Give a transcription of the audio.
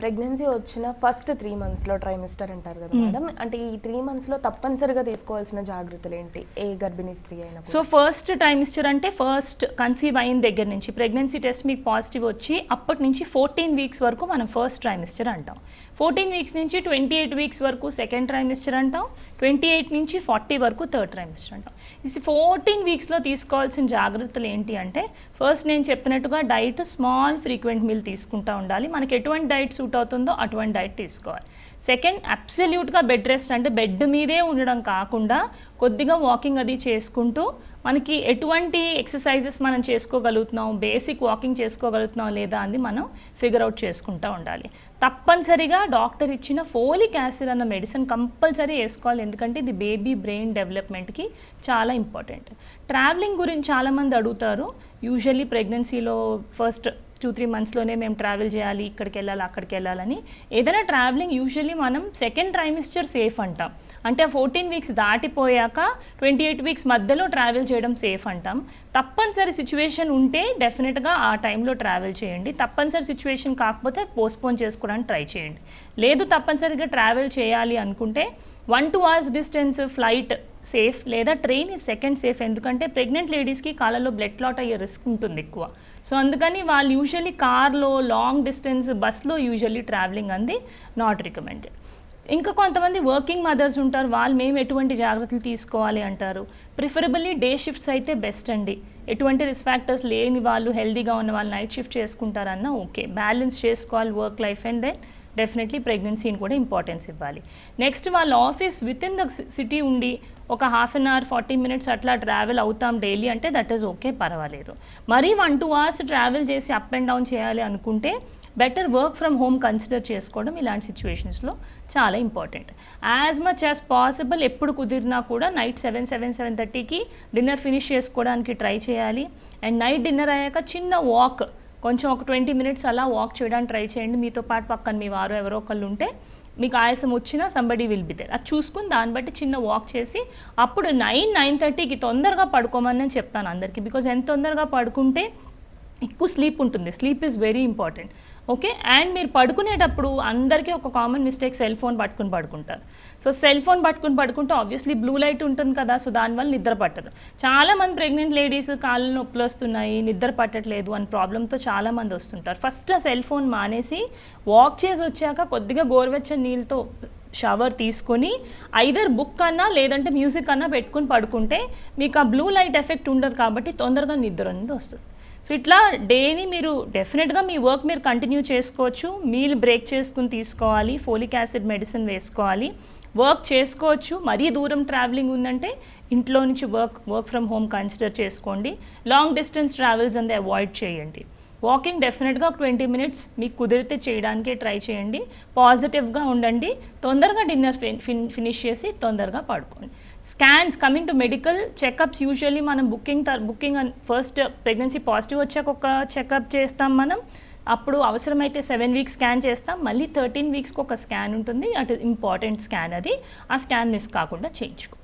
Pregnancy వచ్చిన first three మంత్స్లో trimester అంటారు కదా మేడం. అంటే ఈ త్రీ మంత్స్లో తప్పనిసరిగా తీసుకోవాల్సిన జాగ్రత్తలు ఏంటి? ఏ గర్భిణీ స్త్రీ అయినా సో ఫస్ట్ టైమిస్టర్ అంటే ఫస్ట్ కన్సీవ్ అయిన దగ్గర నుంచి ప్రెగ్నెన్సీ టెస్ట్ మీకు పాజిటివ్ వచ్చి అప్పటి నుంచి ఫోర్టీన్ వీక్స్ వరకు మనం ఫస్ట్ ట్రైమిస్టర్ అంటాం. ఫోర్టీన్ వీక్స్ నుంచి ట్వంటీ ఎయిట్ వీక్స్ వరకు సెకండ్ ట్రైమిస్టర్ అంటాం. ట్వంటీ ఎయిట్ నుంచి ఫార్టీ వరకు థర్డ్ ట్రైమిస్టర్ అంటాం. ఈ ఫోర్టీన్ వీక్స్లో తీసుకోవాల్సిన జాగ్రత్తలు ఏంటి అంటే ఫస్ట్ నేను చెప్పినట్టుగా డైట్ స్మాల్ ఫ్రీక్వెంట్ మీల్ తీసుకుంటూ ఉండాలి. మనకి ఎటువంటి డైట్ సూట్ అవుతుందో అటువంటి డైట్ తీసుకోవాలి. సెకండ్ అబ్సల్యూట్గా బెడ్ రెస్ట్ అంటే బెడ్ మీదే ఉండడం కాకుండా కొద్దిగా వాకింగ్ అది చేసుకుంటూ మనకి ఎటువంటి ఎక్సర్సైజెస్ మనం చేసుకోగలుగుతున్నాం బేసిక్ వాకింగ్ చేసుకోగలుగుతున్నాం లేదా అని మనం ఫిగర్ అవుట్ చేసుకుంటూ ఉండాలి. తప్పనిసరిగా డాక్టర్ ఇచ్చిన ఫోలిక్ యాసిడ్ అన్న మెడిసిన్ కంపల్సరీ వేసుకోవాలి. ఎందుకంటే ఇది బేబీ బ్రెయిన్ డెవలప్మెంట్కి చాలా ఇంపార్టెంట్ ట్రావెలింగ్ గురించి చాలామంది అడుగుతారు. యూజువల్లీ ప్రెగ్నెన్సీలో ఫస్ట్ టూ త్రీ మంత్స్లోనే మేము ట్రావెల్ చేయాలి ఇక్కడికి వెళ్ళాలి అక్కడికి వెళ్ళాలని. ఏదైనా ట్రావెలింగ్ యూజువల్లీ మనం సెకండ్ ట్రైమిస్టర్ సేఫ్ అంటాం. అంటే ఫోర్టీన్ వీక్స్ దాటిపోయాక ట్వంటీ ఎయిట్ వీక్స్ మధ్యలో ట్రావెల్ చేయడం సేఫ్ అంటాం. తప్పనిసరి సిచ్యువేషన్ ఉంటే డెఫినెట్గా ఆ టైంలో ట్రావెల్ చేయండి. తప్పనిసరి సిచ్యువేషన్ కాకపోతే పోస్ట్పోన్ చేసుకోవడానికి ట్రై చేయండి. లేదు తప్పనిసరిగా ట్రావెల్ చేయాలి అనుకుంటే one two hours distance flight safe లేదా ట్రైన్ ఈ సెకండ్ సేఫ్ ఎందుకంటే ప్రెగ్నెంట్ లేడీస్కి కాళ్ళలో బ్లడ్ క్లాట్ అయ్యే రిస్క్ ఉంటుంది ఎక్కువ. సో అందుకని వాళ్ళు యూజువల్లీ కార్లో లాంగ్ డిస్టెన్స్ బస్లో యూజువల్లీ ట్రావెలింగ్ అంది నాట్ రికమెండెడ్ ఇంకా కొంతమంది వర్కింగ్ మదర్స్ ఉంటారు వాళ్ళు మేము ఎటువంటి జాగ్రత్తలు తీసుకోవాలి అంటారు. ప్రిఫరబుల్లీ డే షిఫ్ట్స్ అయితే బెస్ట్ అండి. ఎటువంటి రిస్క్ ఫ్యాక్టర్స్ లేని వాళ్ళు హెల్దీగా ఉన్న వాళ్ళు నైట్ షిఫ్ట్ చేసుకుంటారన్నా ఓకే బ్యాలెన్స్ చేసుకోవాలి work life and then definitely ప్రెగ్నెన్సీని కూడా ఇంపార్టెన్స్ ఇవ్వాలి. నెక్స్ట్ వాళ్ళ office with in the city ఉండి ఒక half an hour forty minutes అట్లా ట్రావెల్ అవుతాం డైలీ అంటే దట్ ఈస్ ఓకే పర్వాలేదు. మరీ వన్ టూ అవర్స్ ట్రావెల్ చేసి అప్ అండ్ డౌన్ చేయాలి అనుకుంటే better work from home consider చేసుకోవడం ఇలాంటి సిచ్యువేషన్స్లో చాలా important as much as possible ఎప్పుడు కుదిరినా కూడా నైట్ సెవెన్ సెవెన్ సెవెన్ థర్టీకి డిన్నర్ ఫినిష్ చేసుకోవడానికి ట్రై చేయాలి. అండ్ నైట్ డిన్నర్ అయ్యాక చిన్న వాక్ కొంచెం ఒక ట్వంటీ మినిట్స్ అలా వాక్ చేయడానికి ట్రై చేయండి. మీతో పాటు పక్కన మీ వారు ఎవరో ఒకళ్ళు ఉంటే మీకు ఆయాసం వచ్చినా సంబడి విల్ బి దేర్ అది చూసుకుని దాన్ని బట్టి చిన్న వాక్ చేసి అప్పుడు నైన్ నైన్ థర్టీకి తొందరగా పడుకోమని నేను చెప్తాను అందరికీ. బికాజ్ ఎంత తొందరగా పడుకుంటే ఎక్కువ స్లీప్ ఉంటుంది. Sleep is very important okay and మీరు పడుకునేటప్పుడు అందరికీ ఒక కామన్ మిస్టేక్ సెల్ ఫోన్ పట్టుకుని పడుకుంటారు. సో సెల్ ఫోన్ పట్టుకుని పడుకుంటే ఆబ్వియస్లీ బ్లూ లైట్ ఉంటుంది కదా సో దానివల్ల నిద్ర పట్టదు. చాలా మంది ప్రెగ్నెంట్ లేడీస్ కాళ్ళు నొప్పులు వస్తున్నాయి నిద్ర పట్టట్లేదు అని ప్రాబ్లంతో చాలామంది వస్తుంటారు. ఫస్ట్ ఆ సెల్ ఫోన్ మానేసి వాక్ చేసి వచ్చాక కొద్దిగా గోరువెచ్చని నీళ్ళతో షవర్ తీసుకొని ఐదర్ బుక్ అన్నా లేదంటే మ్యూజిక్ అన్నా పెట్టుకుని పడుకుంటే మీకు ఆ బ్లూ లైట్ ఎఫెక్ట్ ఉండదు కాబట్టి తొందరగా నిద్ర అనేది వస్తుంది. సో ఇట్లా డేని మీరు డెఫినెట్గా మీ వర్క్ మీరు కంటిన్యూ చేసుకోవచ్చు. మీల్ బ్రేక్ చేసుకుని తీసుకోవాలి. ఫోలిక్ యాసిడ్ మెడిసిన్ వేసుకోవాలి. వర్క్ చేసుకోవచ్చు. మరీ దూరం ట్రావెలింగ్ ఉందంటే ఇంట్లో నుంచి work work from home consider చేసుకోండి. లాంగ్ డిస్టెన్స్ ట్రావెల్స్ అందే అవాయిడ్ చేయండి. వాకింగ్ డెఫినెట్గా ఒక ట్వంటీ మినిట్స్ మీకు కుదిరితే చేయడానికే ట్రై చేయండి. పాజిటివ్గా ఉండండి. తొందరగా డిన్నర్ ఫినిష్ చేసి తొందరగా పడుకోండి. Scans coming to medical checkups usually మనం booking booking first pregnancy positive వచ్చాక ఒక చెకప్ చేస్తాం మనం. అప్పుడు అవసరమైతే సెవెన్ వీక్స్ స్కాన్ చేస్తాం. మళ్ళీ థర్టీన్ వీక్స్కి ఒక స్కాన్ ఉంటుంది. అటు ఇంపార్టెంట్ స్కాన్ అది. ఆ స్కాన్ మిస్ కాకుండా చేయించుకో